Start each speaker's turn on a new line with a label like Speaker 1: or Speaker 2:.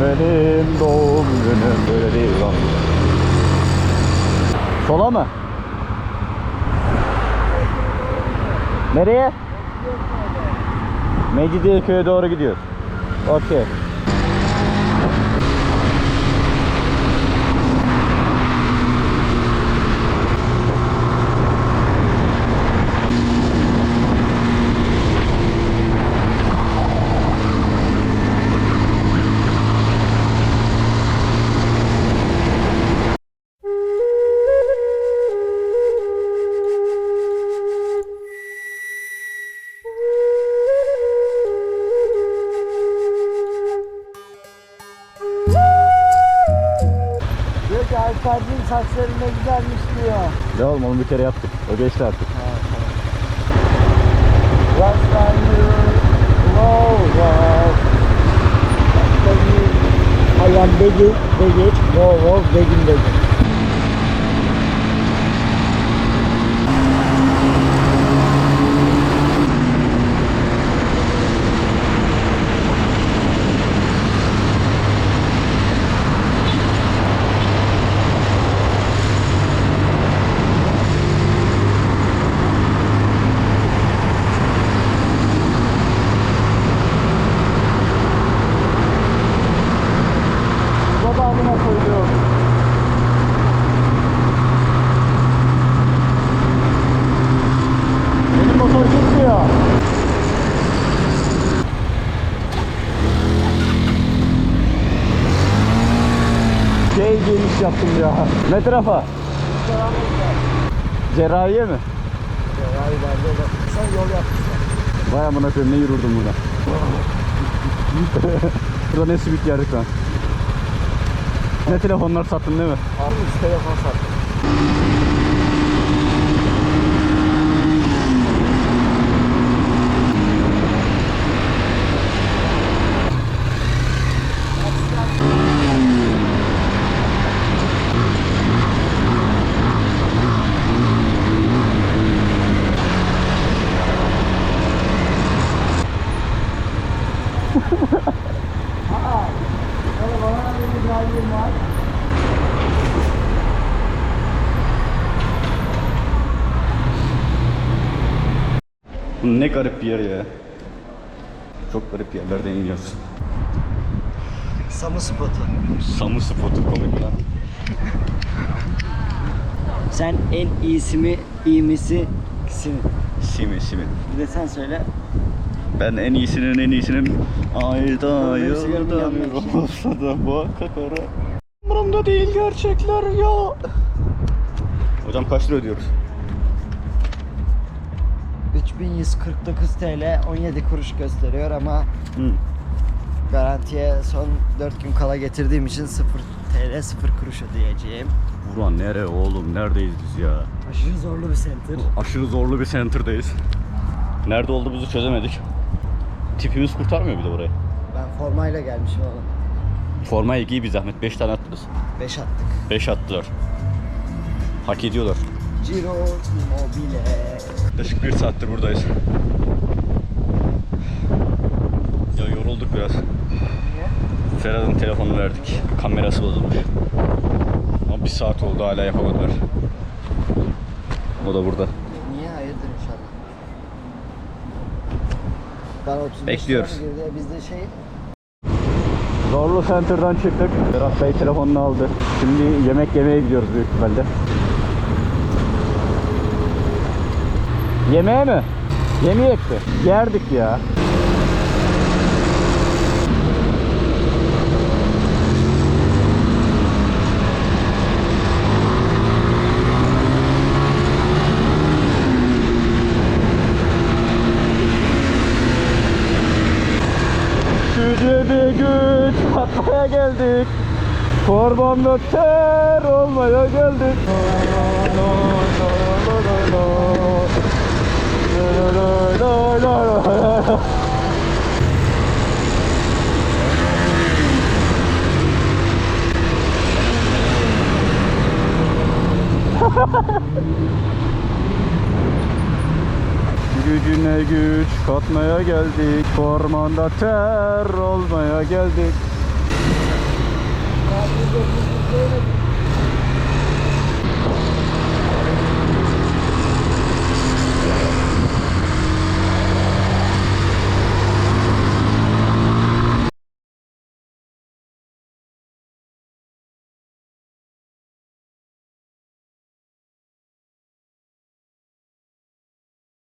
Speaker 1: Benim doğum günüm böyle değil lan. Sola mı? Nereye? Mecidiyeköy'e doğru gidiyor. Okey.
Speaker 2: Diyor ki Alper'cim saçların ne güzelmiş diyor.
Speaker 1: Ne oğlum onu bir kere yaptık. O geçti artık.
Speaker 2: What's that you? Wow. I am begging, begging, wow, wow, begging, begging.
Speaker 1: Şey geniş yaptım ya. Ne tarafa? Cerrahiye mi?
Speaker 2: Hayır bence da sen yol yapmışlar.
Speaker 1: Vay amına koyayım ne yürürdüm burada. burada ne simit yerdik lan. Ne telefonlar sattın değil mi?
Speaker 2: Abi telefon sattım. Oğlum bana da bir güzelliğim var.
Speaker 1: Ne garip bir yer ya. Çok garip yerlerden iniyoruz.
Speaker 2: Samu spotu.
Speaker 1: Samu spotu komik lan.
Speaker 2: Sen en iyisi mi, iyi misi, sin.
Speaker 1: Simi simi.
Speaker 2: Bir de sen söyle.
Speaker 1: Ben en iyisinin en iyisinin ayda yılda bir olsa da ara. Umurumda değil gerçekler ya. Hocam kaç lira ödüyoruz?
Speaker 2: 3149 TL 17 kuruş gösteriyor ama
Speaker 1: Hı.
Speaker 2: garantiye son 4 gün kala getirdiğim için 0 TL 0 kuruş ödeyeceğim.
Speaker 1: Buran nere oğlum? Neredeyiz biz ya?
Speaker 2: Aşırı zorlu bir center.
Speaker 1: Aşırı zorlu bir center'dayız. Nerede olduğumuzu çözemedik. Tipimiz kurtarmıyor bir de burayı.
Speaker 2: Ben formayla gelmişim oğlum.
Speaker 1: Formayı giy bir zahmet. 5 tane attınız.
Speaker 2: 5 attık.
Speaker 1: 5 attılar. Hak ediyorlar.
Speaker 2: Ciro Immobile.
Speaker 1: Yaklaşık bir saattir buradayız. Ya yorulduk biraz.
Speaker 2: Niye?
Speaker 1: Ferhat'ın telefonunu verdik. Kamerası bozulmuş. Ama bir saat oldu hala yapamadılar. O da burada.
Speaker 2: Niye? Hayırdır inşallah. Ben 35
Speaker 1: Bekliyoruz.
Speaker 2: girdi. Bizde şey
Speaker 1: Zorlu Center'dan çıktık. Ferhat Bey telefonunu aldı. Şimdi yemek yemeye gidiyoruz büyük ihtimalle. Yemeğe mi? Yemeyek de. Yerdik ya. Güce bir güç katmaya geldik. Korban ve ter olmaya geldik. Gücüne güç katmaya geldik. Ormanda ter olmaya geldik.